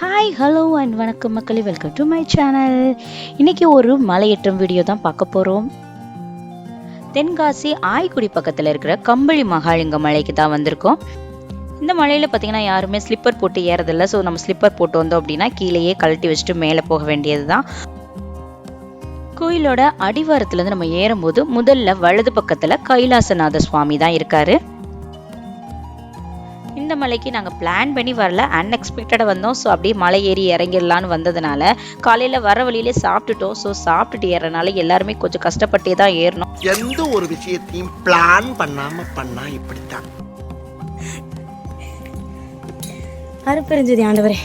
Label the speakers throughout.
Speaker 1: Hi hello and வணக்கம் மக்களே. Welcome to my channel இன்னைக்கு ஒரு மலையேற்றம் வீடியோ தான் பார்க்க போகிறோம் தென்காசி ஆய்க்குடி பக்கத்தில் இருக்கிற கம்பளி மகாலிங்க மலைக்கு தான் வந்திருக்கோம். இந்த மலையில் பார்த்தீங்கன்னா யாருமே ஸ்லிப்பர் போட்டு ஏறதில்ல. ஸோ நம்ம ஸ்லிப்பர் போட்டு வந்தோம் அப்படின்னா கீழேயே கழட்டி வச்சுட்டு மேலே போக வேண்டியது தான் கோயிலோட அடிவாரத்துலேருந்து நம்ம ஏறும்போது முதல்ல வலது பக்கத்தில் கைலாசநாத சுவாமி தான் இருக்காரு. இந்த மலைக்கு நாங்கள் பிளான் பண்ணி வரல. அன்எக்ஸ்பெக்டடாக வந்தோம். ஸோ அப்படியே மலை ஏறி இறங்கிடலான்னு வந்ததுனால காலையில் வர வழியிலே சாப்பிட்டுட்டோம். ஸோ சாப்பிட்டுட்டு ஏறனால எல்லாருமே கொஞ்சம் கஷ்டப்பட்டே தான் ஏறணும்.
Speaker 2: எந்த ஒரு விஷயத்தையும் பிளான் பண்ணாம பண்ணா இப்படித்தான்.
Speaker 3: அருப்பெருஞ்சதி ஆண்டவரே.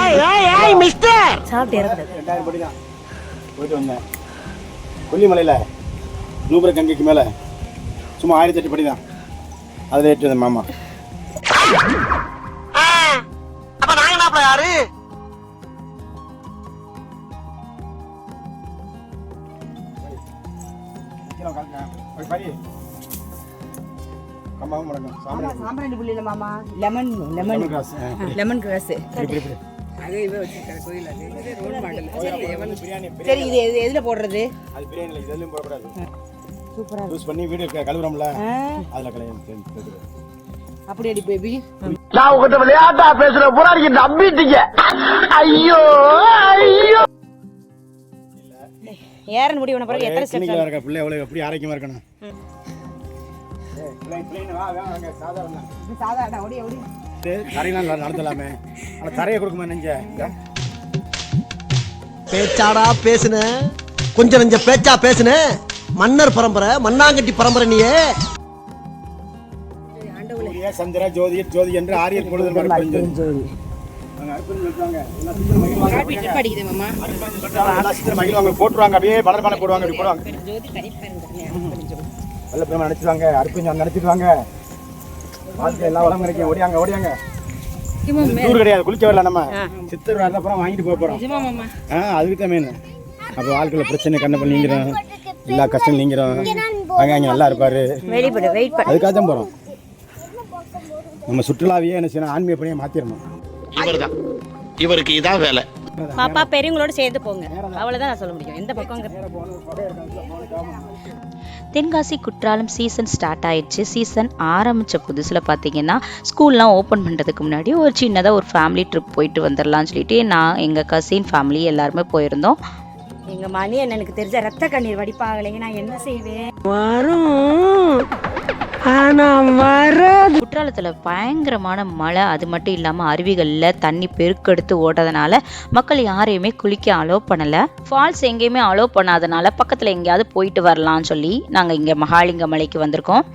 Speaker 2: ஏய் ஏய் ஏய் மிஸ்டர்
Speaker 3: சாப்பிட்டு இறக்குது
Speaker 4: போயிட்டு வந்தேன். கொல்லிமலையில் நூபுர கங்கைக்கு மேலே சும்மா ஆயிரத்தி எட்டு படி தான் அதில் ஏற்றி வந்தேன் மாமா.
Speaker 2: யாரு?
Speaker 4: சாம்பிராணி
Speaker 5: புள்ளியில மாமா. Lemon lemon
Speaker 4: lemongrass.
Speaker 5: Lemon grass. அது இவ வச்சிருக்கிற கோயில் அது இது ரோல் மாடல்.
Speaker 4: அது பிரியாணி
Speaker 5: சரி இது எது எதுல போடுறது?
Speaker 4: அது பிரியாணி இல்லை இதுலையும் போடக்கூடாது.
Speaker 5: சூப்பரா
Speaker 4: யூஸ் பண்ணி வீடு க- கழுவுறோம்ல அதில் கலையும்
Speaker 5: அப்படி அடி பேபி?
Speaker 2: நான் உங்ககிட்ட விளையாட்டா பேசுற பூரா நீங்க நம்பிட்டீங்க ஐயோ ஐயோ.
Speaker 3: ஏறன் முடிவு பண்ண பிறகு எத்தனை ஸ்டெப்
Speaker 4: கிளினிக்கில் இருக்க பிள்ளை எவ்வளோ எப்படி ஆரோக்கியமாக இருக்கணும்? ஏய், பிளைன், பிளைன், வா, வா, வாங்க, சாதாரண
Speaker 5: சாதாரண ஓடி ஓடி.
Speaker 4: தரையெல்லாம் நடத்தலாமே. ஆனால் தரையை கொடுக்குமா நெஞ்ச.
Speaker 6: பேச்சாடா பேசுன? கொஞ்சம் நெஞ்ச பேச்சா பேசுன? மன்னர் பரம்பரை மண்ணாங்கட்டி பரம்பரை நீயே.
Speaker 4: சந்திர ஜோதி ஜோதி என்று ஆரியர் பொழுது போட்டுருவாங்க. அப்படியே பலர் பானை போடுவாங்க. அப்படி போடுவாங்க நல்ல பிரமா நினைச்சுவாங்க அறுப்பு நினைச்சிடுவாங்க வாழ்க்கை எல்லா வளமும் கிடைக்கும். ஓடியாங்க ஓடியாங்க. டூர் கிடையாது குளிக்க வரல நம்ம. சித்தர் வரல அப்புறம் வாங்கிட்டு போக போறோம்.
Speaker 5: நிஜமா மாமா?
Speaker 4: ஆ அதுக்கு தான் மெயின் அப்போ வாழ்க்கையில் பிரச்சனை கண்ணப்ப நீங்கிறோம். எல்லா கஷ்டம் நீங்கிறோம். அங்கே அங்கே நல்லா இருப்பாரு.
Speaker 3: வெளிப்படு வெயிட் பண்ண.
Speaker 4: அதுக்காக தான் போகிறோம் நம்ம சுற்றுலாவையே என்ன செய்யணும் ஆன்மீக பணியை மாற்றிடணும்
Speaker 2: இவர்தான். இவருக்கு இதான் வேலை.
Speaker 3: பாப்பா பெரியவங்களோட சேர்ந்து போங்க. அவ்வளவுதான் நான் சொல்ல முடியும். எந்த பக்கம்
Speaker 1: தென்காசி குற்றாலம் சீசன் ஸ்டார்ட் ஆயிடுச்சு. சீசன் ஆரம்பித்த புதுசில் பார்த்தீங்கன்னா ஸ்கூல்லாம் ஓப்பன் பண்ணுறதுக்கு முன்னாடி ஒரு சின்னதாக ஒரு ஃபேமிலி ட்ரிப் போயிட்டு வந்துடலாம்னு சொல்லிட்டு நான் எங்கள் கசின் ஃபேமிலி எல்லாருமே போயிருந்தோம்.
Speaker 3: எங்க மணி எனக்கு தெரிஞ்ச ரத்த கண்ணீர் வடிப்பாகலைங்க நான் என்ன செய்வேன்?
Speaker 1: குற்றாலத்தில் பயங்கரமான மழை அது மட்டும் இல்லாமல் அருவிகளில் தண்ணி பெருக்கெடுத்து ஓடுறதுனால மக்கள் யாரையுமே குளிக்க அலோவ் பண்ணலை. ஃபால்ஸ் எங்கேயுமே அலோவ் பண்ணாதனால பக்கத்தில் எங்கேயாவது போயிட்டு வரலாம்னு சொல்லி நாங்கள் இங்கே மகாலிங்க மலைக்கு வந்திருக்கோம்.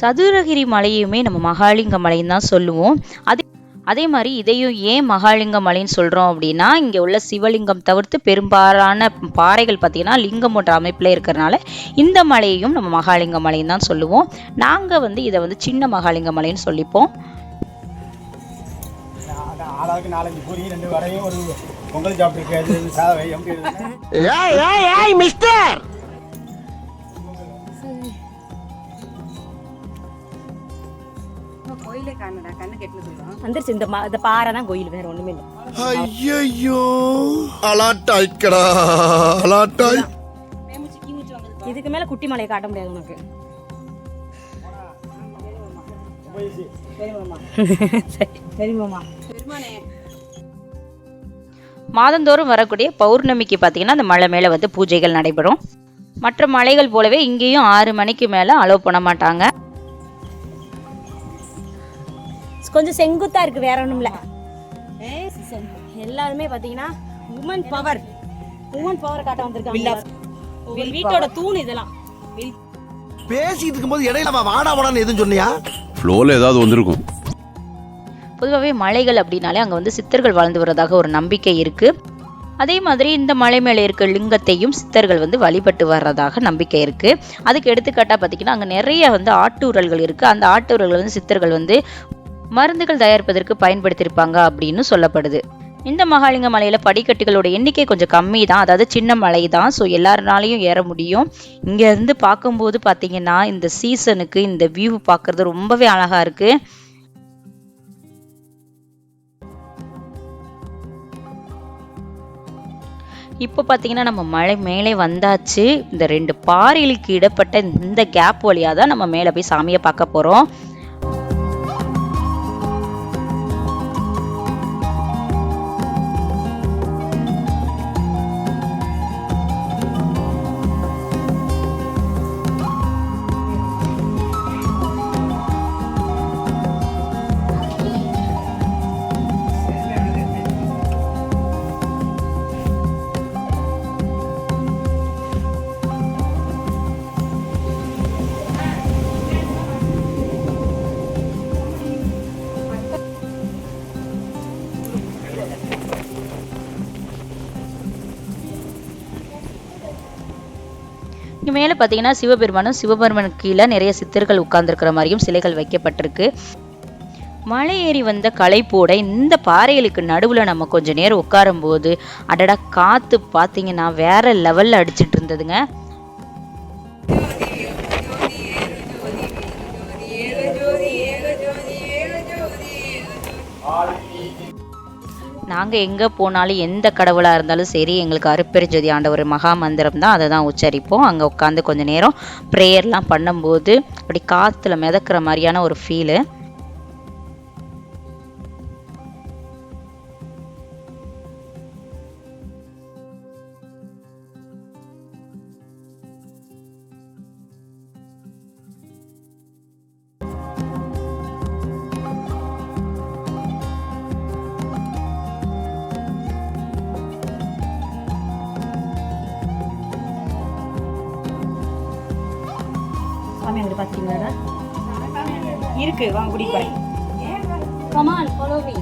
Speaker 1: சதுரகிரி மலையுமே நம்ம மகாலிங்க மலைன்னு தான் சொல்லுவோம். அது அதே மாதிரி இதையும் ஏன் மகாலிங்க மலைன்னு சொல்கிறோம் அப்படின்னா இங்கே உள்ள சிவலிங்கம் தவிர்த்து பெரும்பாலான பாறைகள் பார்த்தீங்கன்னா லிங்கம் போன்ற அமைப்பில் இருக்கிறனால இந்த மலையையும் நம்ம மகாலிங்க மலைன்னு தான் சொல்லுவோம். நாங்கள் வந்து இதை வந்து சின்ன மகாலிங்க மலைன்னு சொல்லிப்போம்.
Speaker 4: பொங்கல் சாப்பிட்டுருக்காது
Speaker 5: காணடா கண்ணு கெட்டு சொல்லுவோம்
Speaker 3: வந்துருச்சு இந்த ம- இந்த பாறை தான் கோயில் வேற ஒண்ணுமே இல்லை.
Speaker 2: ஐயோ அலாட்டாய்க்கடா அலாட்டாய்
Speaker 3: இதுக்கு மேல குட்டி மலையை காட்ட முடியாது உனக்கு.
Speaker 1: மாதந்தோறும் வரக்கூடிய பௌர்ணமிக்கு பார்த்தீங்கன்னா அந்த மலை மேலே வந்து பூஜைகள் நடைபெறும். மற்ற மலைகள் போலவே இங்கேயும் ஆறு மணிக்கு மேலே அலோவ் பண்ண மாட்டாங்க.
Speaker 3: கொஞ்சம் செங்குத்தா இருக்கு வேற ஒண்ணும் இல்ல எல்லாருமே பாத்தீங்கன்னா உமன் பவர் உமன் பவர் காட்ட வந்திருக்காங்க. வீட்டோட தூண் இதெல்லாம்.
Speaker 6: பேசிட்டு இருக்கும்போது இடையில அவன் வாடா வாடான்னு எதுவும் சொன்னியா?
Speaker 7: ஃப்ளோவில் ஏதாவது வந்திருக்கும்.
Speaker 1: பொதுவாகவே மலைகள் அப்படின்னாலே அங்கே வந்து சித்தர்கள் வாழ்ந்து வரதாக ஒரு நம்பிக்கை இருக்குது அதே மாதிரி இந்த மலை மேலே இருக்க லிங்கத்தையும் சித்தர்கள் வந்து வழிபட்டு வர்றதாக நம்பிக்கை இருக்குது அதுக்கு எடுத்துக்காட்டாக பார்த்தீங்கன்னா அங்கே நிறைய வந்து ஆட்டூரல்கள் இருக்குது அந்த ஆட்டூரல்கள் வந்து சித்தர்கள் வந்து மருந்துகள் தயாரிப்பதற்கு பயன்படுத்தியிருப்பாங்க அப்படின்னு சொல்லப்படுது. இந்த மகாலிங்க மலையில் படிக்கட்டுகளோட எண்ணிக்கை கொஞ்சம் கம்மி தான் அதாவது சின்ன மலை தான் ஸோ எல்லாருனாலையும் ஏற முடியும். இங்கேருந்து பார்க்கும்போது பார்த்தீங்கன்னா இந்த சீசனுக்கு இந்த வியூ பார்க்குறது ரொம்பவே அழகாக இருக்குது இப்போ பார்த்தீங்கன்னா நம்ம மலை மேலே வந்தாச்சு. இந்த ரெண்டு பாறைகளுக்கு இடப்பட்ட இந்த கேப் வழியாக தான் நம்ம மேலே போய் சாமியை பார்க்க போகிறோம் மேலே பார்த்தீங்கன்னா சிவபெருமானும் சிவபெருமன் கீழே நிறைய சித்தர்கள் உட்கார்ந்துருக்கிற மாதிரியும் சிலைகள் வைக்கப்பட்டிருக்கு. மலை ஏறி வந்த களைப்போட இந்த பாறைகளுக்கு நடுவில் நம்ம கொஞ்ச நேரம் உட்காரும்போது அடடா காற்று பார்த்தீங்கன்னா வேற லெவலில் அடிச்சிட்டு இருந்ததுங்க. நாங்கள் எங்கே போனாலும் எந்த கடவுளாக இருந்தாலும் சரி எங்களுக்கு அருப்பெருஞ்சோதி ஆண்டவர் மகா மந்திரம் தான். அதை தான் உச்சரிப்போம். அங்கே உட்காந்து கொஞ்சம் நேரம் ப்ரேயர்லாம் பண்ணும்போது அப்படி காற்றுல மிதக்கிற மாதிரியான ஒரு ஃபீலு
Speaker 3: இருக்கு வாங்க கூட்டிட்டு போறேன் கமான் ஃபாலோ மீ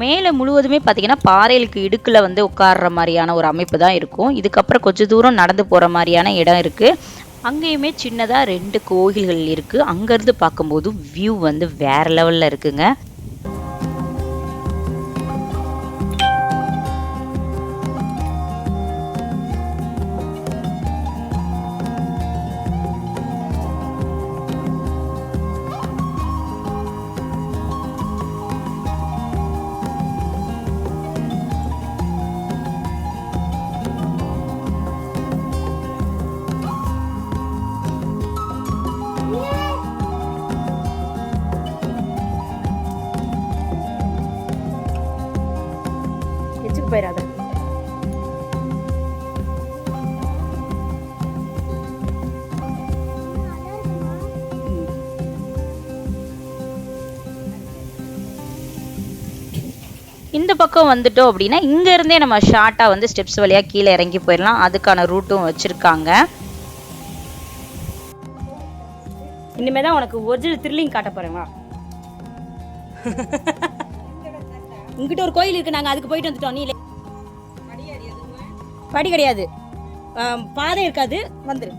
Speaker 1: மேலே முழுவதுமே பார்த்தீங்கன்னா பாறைகளுக்கு இடுக்கில் வந்து உட்கார்ற மாதிரியான ஒரு அமைப்பு தான் இருக்கும். இதுக்கப்புறம் கொஞ்சம் தூரம் நடந்து போகிற மாதிரியான இடம் இருக்குது அங்கேயுமே சின்னதாக ரெண்டு கோயில்கள் இருக்குது அங்கேருந்து பார்க்கும்போது வியூ வந்து வேற லெவலில் இருக்குங்க. இந்த பக்கம் வந்துட்டோம் அப்படின்னா இங்கேருந்தே நம்ம ஷார்ட்டாக வந்து ஸ்டெப்ஸ் வழியாக கீழே இறங்கி போயிடலாம். அதுக்கான ரூட்டும் வச்சுருக்காங்க.
Speaker 3: இனிமே தான் உனக்கு ஒரிஜினல் த்ரில்லிங் காட்ட போறேன் இங்கிட்ட ஒரு கோயில் இருக்குது நாங்கள் அதுக்கு போயிட்டு வந்துட்டோம் நீ படி கிடையாது பாதை இருக்காது வந்துரு.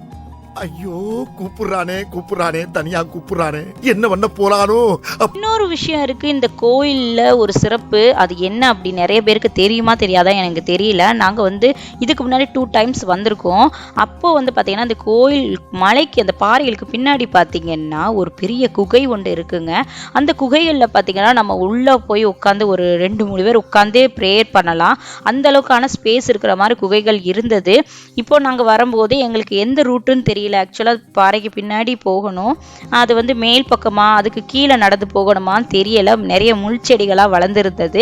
Speaker 8: ஐயோ கூப்பிடுறானே கூப்பிடுறானே தனியா கூப்பிடுறானே. என்ன பண்ண போறானோ?
Speaker 1: இன்னொரு விஷயம் இருக்கு. இந்த கோயில்ல ஒரு சிறப்பு. அது என்ன அப்படி நிறைய பேருக்கு தெரியுமா தெரியாதா? எனக்கு தெரியல. நாங்க வந்து இதுக்கு முன்னாடி டூ டைம்ஸ் வந்திருக்கோம். அப்போ வந்து பாத்தீங்கன்னா இந்த கோயில் மலைக்கு அந்த பாறைகளுக்கு பின்னாடி பாத்தீங்கன்னா ஒரு பெரிய குகை ஒன்று இருக்குங்க. அந்த குகைகள்ல பாத்தீங்கன்னா நம்ம உள்ள போய் உட்காந்து ஒரு ரெண்டு மூணு பேர் உட்காந்தே ப்ரேயர் பண்ணலாம். அந்த அளவுக்கான ஸ்பேஸ் இருக்கிற மாதிரி குகைகள் இருந்தது. இப்போ நாங்க வரும்போது எங்களுக்கு எந்த ரூட்டுன்னு தெரியல. ஆக்சுவலாக பாறைக்கு பின்னாடி போகணும். அது வந்து மேல் பக்கமா அதுக்கு கீழே நடந்து போகணுமான்னு தெரியல. நிறைய முள் செடிகளாக வளர்ந்துருந்தது.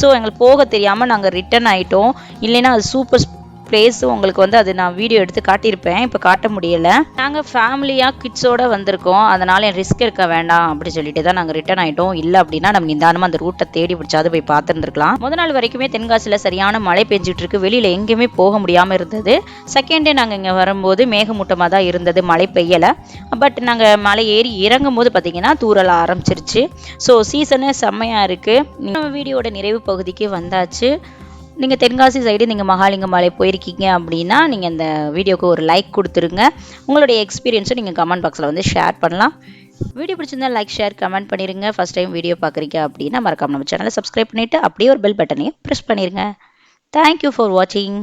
Speaker 1: ஸோ எங்களுக்கு போக தெரியாமல் நாங்கள் ரிட்டர்ன் ஆயிட்டோம். இல்லைன்னா அது சூப்பர் பிளேஸும் உங்களுக்கு வந்து அது நான் வீடியோ எடுத்து காட்டியிருப்பேன். இப்போ காட்ட முடியலை. நாங்கள் ஃபேமிலியாக கிட்ஸோட வந்திருக்கோம். அதனால் என் ரிஸ்க் இருக்க வேண்டாம் அப்படி சொல்லிட்டு தான் நாங்கள் ரிட்டர்ன் ஆகிட்டோம் இல்லை அப்படின்னா நம்ம நிதானமாக அந்த ரூட்டை தேடி பிடிச்சாது போய் பார்த்துருந்துருக்கலாம். முதல் நாள் வரைக்குமே தென்காசியில் சரியான மழை பெஞ்சிட்டு இருக்கு. வெளியில் எங்கேயுமே போக முடியாமல் இருந்தது. செகண்ட் டே நாங்கள் இங்கே வரும்போது மேகமூட்டமாக தான் இருந்தது. மழை பெய்யலை. பட் நாங்கள் மலை ஏறி இறங்கும் போது பார்த்தீங்கன்னா தூரல ஆரம்பிச்சிருச்சு ஸோ சீசனு செம்மையாக இருக்குது வீடியோட நிறைவு பகுதிக்கு வந்தாச்சு. நீங்கள் தென்காசி சைடு நீங்கள் மகாலிங்க மலை போயிருக்கீங்க அப்படின்னா நீங்கள் இந்த வீடியோக்கு ஒரு லைக் கொடுத்துருங்க. உங்களுடைய எக்ஸ்பீரியன்ஸும் நீங்கள் கமெண்ட் பாக்ஸில் வந்து ஷேர் பண்ணலாம். வீடியோ பிடிச்சிருந்தா லைக் ஷேர் கமெண்ட் பண்ணிடுங்க ஃபஸ்ட் டைம் வீடியோ பார்க்குறீங்க அப்படின்னா மறக்காம நம்ம சேனலை சப்ஸ்கிரைப் பண்ணிவிட்டு அப்படியே ஒரு பெல் பட்டனையும் ப்ரெஸ் பண்ணிடுங்க தேங்க்யூ ஃபார் வாட்சிங்